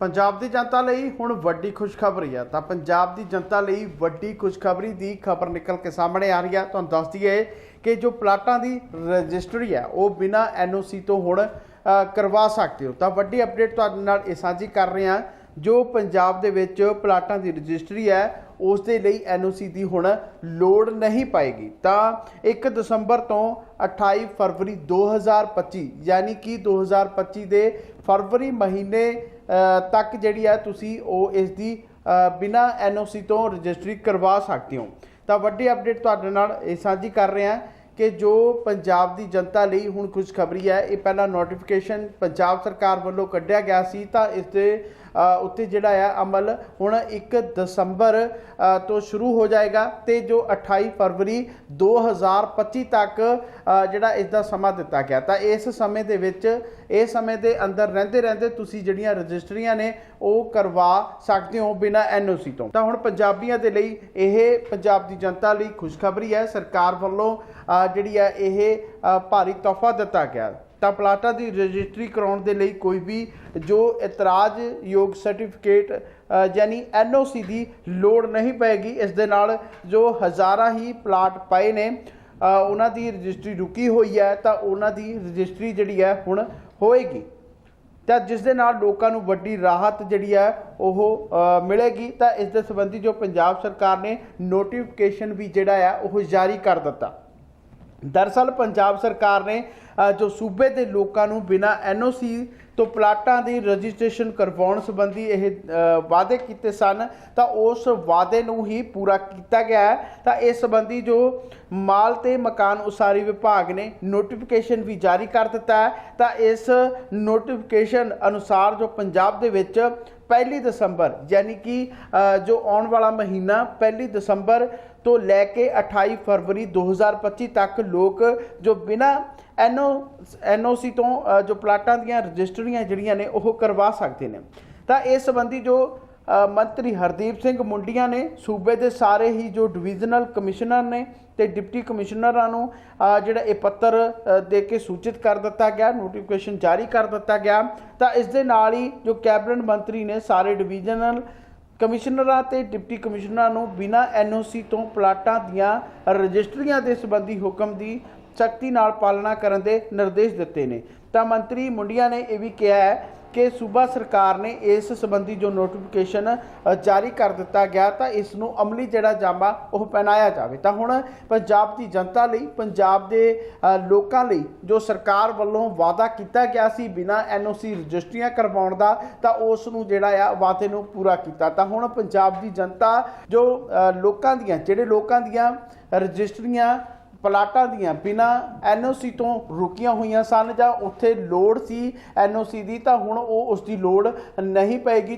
ਪੰਜਾਬ ਦੀ ਜਨਤਾ ਲਈ ਹੁਣ ਵੱਡੀ ਖੁਸ਼ਖਬਰੀ ਆ। ਤਾਂ ਪੰਜਾਬ ਦੀ ਜਨਤਾ ਲਈ ਵੱਡੀ ਖੁਸ਼ਖਬਰੀ ਦੀ ਖਬਰ ਨਿਕਲ ਕੇ ਸਾਹਮਣੇ ਆ ਰਹੀ ਹੈ ਤੁਹਾਨੂੰ ਦੱਸ ਦਈਏ ਕਿ ਜੋ ਪਲਾਟਾਂ ਦੀ ਰਜਿਸਟਰੀ ਹੈ ਉਹ ਬਿਨਾ ਐਨਓਸੀ ਤੋਂ ਹੁਣ ਕਰਵਾ ਸਕਦੇ ਹੋ ਤਾਂ ਵੱਡੀ ਅਪਡੇਟ ਤੁਹਾਡੇ ਨਾਲ ਇਹ ਸਾਂਝੀ ਕਰ ਰਹੇ ਹਾਂ ਜੋ ਪੰਜਾਬ ਦੇ ਵਿੱਚ ਪਲਾਟਾਂ ਦੀ ਰਜਿਸਟਰੀ ਹੈ ਉਸ ਦੇ ਲਈ ਐਨਓਸੀ ਦੀ ਹੁਣ ਲੋੜ ਨਹੀਂ ਪਾਏਗੀ। ਤਾਂ 1 ਦਸੰਬਰ ਤੋਂ 28 ਫਰਵਰੀ 2025 ਯਾਨੀ ਕਿ 2025 ਦੇ ਫਰਵਰੀ ਮਹੀਨੇ ਤੱਕ ਜਿਹੜੀ ਹੈ ਤੁਸੀਂ ਉਹ ਇਸ ਦੀ ਬਿਨਾ ਐਨਓਸੀ ਤੋਂ ਰਜਿਸਟਰੀ ਕਰਵਾ ਸਕਦੇ ਹੋ। ਤਾਂ ਵੱਡੀ ਅਪਡੇਟ ਤੁਹਾਡੇ ਨਾਲ ਇਹ ਸਾਂਝੀ ਕਰ ਰਹੇ ਹਾਂ ਕਿ ਜੋ ਪੰਜਾਬ ਦੀ ਜਨਤਾ ਲਈ ਹੁਣ ਖੁਸ਼ਖਬਰੀ ਹੈ, ਇਹ ਪਹਿਲਾਂ ਨੋਟੀਫਿਕੇਸ਼ਨ ਪੰਜਾਬ ਸਰਕਾਰ ਵੱਲੋਂ ਕੱਢਿਆ ਗਿਆ ਸੀ, ਤਾਂ ਇਸ ਦੇ ਉੱਤੇ ਜਿਹੜਾ ਆ ਅਮਲ ਹੁਣ 1 ਦਸੰਬਰ ਤੋਂ ਸ਼ੁਰੂ ਹੋ ਜਾਏਗਾ ਤੇ ਜੋ 28 ਫਰਵਰੀ 2025 ਤੱਕ ਜਿਹੜਾ ਇਸ ਦਾ ਸਮਾਂ ਦਿੱਤਾ ਗਿਆ। ਤਾਂ ਇਸ ਸਮੇਂ ਦੇ ਵਿੱਚ ਇਹ ਸਮੇਂ ਦੇ ਅੰਦਰ ਰਹਿੰਦੇ ਰਹਿੰਦੇ ਤੁਸੀਂ ਜਿਹੜੀਆਂ ਰਜਿਸਟਰੀਆਂ ਨੇ, ਉਹ ਕਰਵਾ ਸਕਦੇ ਹੋ ਬਿਨਾ ਐਨਓਸੀ ਤੋਂ। ਤਾਂ ਹੁਣ ਪੰਜਾਬੀਆਂ ਦੇ ਲਈ ਇਹ ਪੰਜਾਬ ਦੀ ਜਨਤਾ ਲਈ ਖੁਸ਼ਖਬਰੀ ਹੈ। ਸਰਕਾਰ ਵੱਲੋਂ ਜਿਹੜੀ ਹੈ ਇਹ ਭਾਰੀ ਤੋਹਫਾ ਦਿੱਤਾ ਗਿਆ। ਤਾਂ ਪਲਾਟਾਂ ਦੀ ਰਜਿਸਟਰੀ ਕਰਾਉਣ ਦੇ ਲਈ ਕੋਈ ਵੀ ਜੋ ਇਤਰਾਜ਼ ਯੋਗ ਸਰਟੀਫਿਕੇਟ ਅ, ਯਾਨੀ ਐਨਓਸੀ ਦੀ ਲੋੜ ਨਹੀਂ ਪਏਗੀ ਇਸ ਦੇ ਨਾਲ ਜੋ ਹਜ਼ਾਰਾਂ ਹੀ ਪਲਾਟ ਪਏ ਨੇ ਉਹਨਾਂ ਦੀ ਰਜਿਸਟਰੀ ਰੁਕੀ ਹੋਈ ਹੈ ਤਾਂ ਉਹਨਾਂ ਦੀ ਰਜਿਸਟਰੀ ਜਿਹੜੀ ਹੈ ਹੁਣ ਹੋਏਗੀ। ਤਾਂ ਜਿਸ ਦੇ ਨਾਲ ਲੋਕਾਂ ਨੂੰ ਵੱਡੀ ਰਾਹਤ ਜਿਹੜੀ ਹੈ ਉਹ ਮਿਲੇਗੀ ਤਾਂ ਇਸ ਦੇ ਸੰਬੰਧੀ ਜੋ ਪੰਜਾਬ ਸਰਕਾਰ ਨੇ ਨੋਟੀਫਿਕੇਸ਼ਨ ਵੀ ਜਿਹੜਾ ਆ ਉਹ ਜਾਰੀ ਕਰ ਦਿੱਤਾ। ਦਰਅਸਲ ਪੰਜਾਬ ਸਰਕਾਰ ਨੇ ਜੋ ਸੂਬੇ ਦੇ ਲੋਕਾਂ ਨੂੰ ਬਿਨਾ ਐਨਓਸੀ ਤੋਂ ਪਲਾਟਾਂ ਦੀ ਰਜਿਸਟ੍ਰੇਸ਼ਨ ਕਰਵਾਉਣ ਸੰਬੰਧੀ ਇਹ ਵਾਅਦੇ ਕੀਤੇ ਸਨ, ਤਾਂ ਉਸ ਵਾਅਦੇ ਨੂੰ ਹੀ ਪੂਰਾ ਕੀਤਾ ਗਿਆ ਹੈ। ਤਾਂ ਇਸ ਸੰਬੰਧੀ ਜੋ ਮਾਲ ਤੇ ਮਕਾਨ ਉਸਾਰੀ ਵਿਭਾਗ ਨੇ ਨੋਟੀਫਿਕੇਸ਼ਨ ਵੀ ਜਾਰੀ ਕਰ ਦਿੱਤਾ ਹੈ। ਤਾਂ ਇਸ ਨੋਟੀਫਿਕੇਸ਼ਨ ਅਨੁਸਾਰ ਜੋ ਪੰਜਾਬ ਦੇ ਵਿੱਚ ਪਹਿਲੀ ਦਸੰਬਰ, ਯਾਨੀ ਕਿ ਜੋ ਆਉਣ ਵਾਲਾ ਮਹੀਨਾ ਪਹਿਲੀ ਦਸੰਬਰ ਤੋਂ ਲੈ ਕੇ 28 ਫਰਵਰੀ 2025 ਤੱਕ ਲੋਕ ਜੋ ਬਿਨਾ ਐਨਓ, ਐਨਓਸੀ ਤੋਂ ਜੋ ਪਲਾਟਾਂ ਦੀਆਂ ਰਜਿਸਟਰੀਆਂ ਜਿਹੜੀਆਂ ਨੇ, ਉਹ ਕਰਵਾ ਸਕਦੇ ਨੇ। ਤਾਂ ਇਸ ਸੰਬੰਧੀ ਜੋ ਮੰਤਰੀ ਹਰਦੀਪ ਸਿੰਘ ਮੁੰਡੀਆਂ ਨੇ ਸੂਬੇ ਦੇ ਸਾਰੇ ਹੀ ਜੋ ਡਿਵੀਜ਼ਨਲ ਕਮਿਸ਼ਨਰ ਨੇ ਤੇ ਡਿਪਟੀ ਕਮਿਸ਼ਨਰਾਂ ਨੂੰ ਜਿਹੜਾ ਇਹ ਪੱਤਰ ਦੇ ਕੇ ਸੂਚਿਤ ਕਰ ਦਿੱਤਾ ਗਿਆ, ਨੋਟੀਫਿਕੇਸ਼ਨ ਜਾਰੀ ਕਰ ਦਿੱਤਾ ਗਿਆ, ਤਾਂ ਇਸ ਦੇ ਨਾਲ ਹੀ ਜੋ ਕੈਬਨਿਟ ਮੰਤਰੀ ਨੇ ਸਾਰੇ ਡਿਵੀਜ਼ਨਲ ਕਮਿਸ਼ਨਰਾਂ ਤੇ ਡਿਪਟੀ ਕਮਿਸ਼ਨਰਾਂ ਨੂੰ ਬਿਨਾ ਐਨਓਸੀ ਤੋਂ ਪਲਾਟਾਂ ਦੀਆਂ ਰਜਿਸਟਰੀਆਂ ਦੇ ਸੰਬੰਧੀ ਹੁਕਮ ਦੀ ਸਖਤੀ ਨਾਲ ਪਾਲਣਾ ਕਰਨ ਦੇ ਨਿਰਦੇਸ਼ ਦਿੱਤੇ ਨੇ। ਤਾਂ ਮੰਤਰੀ ਮੁੰਡੀਆਂ ਨੇ ਇਹ ਵੀ ਕਿਹਾ ਹੈ ਕਿ ਸੂਬਾ ਸਰਕਾਰ ਨੇ ਇਸ ਸੰਬੰਧੀ ਜੋ ਨੋਟੀਫਿਕੇਸ਼ਨ ਜਾਰੀ ਕਰ ਦਿੱਤਾ ਗਿਆ ਤਾਂ ਇਸ ਨੂੰ ਅਮਲੀ ਜਿਹੜਾ ਜਾਮਾ ਉਹ ਪਹਿਨਾਇਆ ਜਾਵੇ। ਤਾਂ ਹੁਣ ਪੰਜਾਬ ਦੀ ਜਨਤਾ ਲਈ, ਪੰਜਾਬ ਦੇ ਲੋਕਾਂ ਲਈ ਜੋ ਸਰਕਾਰ ਵੱਲੋਂ ਵਾਅਦਾ ਕੀਤਾ ਗਿਆ ਸੀ ਬਿਨਾ ਐਨਓਸੀ ਰਜਿਸਟਰੀਆਂ ਕਰਵਾਉਣ ਦਾ, ਤਾਂ ਉਸ ਨੂੰ ਜਿਹੜਾ ਆ ਵਾਅਦੇ ਨੂੰ ਪੂਰਾ ਕੀਤਾ। ਤਾਂ ਹੁਣ ਪੰਜਾਬ ਦੀ ਜਨਤਾ ਜੋ ਲੋਕਾਂ ਦੀਆਂ, ਜਿਹੜੇ ਲੋਕਾਂ ਦੀਆਂ ਰਜਿਸਟਰੀਆਂ ਪਲਾਟਾਂ ਦੀਆਂ, ਬਿਨਾ ਐਨਓਸੀ ਤੋਂ ਰੁਕੀਆਂ ਹੋਈਆਂ ਸਨ ਜਾਂ ਉੱਥੇ ਲੋੜ ਸੀ ਐਨਓਸੀ ਦੀ, ਤਾਂ ਹੁਣ ਉਹ ਉਸ ਦੀ ਲੋੜ ਨਹੀਂ ਪਏਗੀ।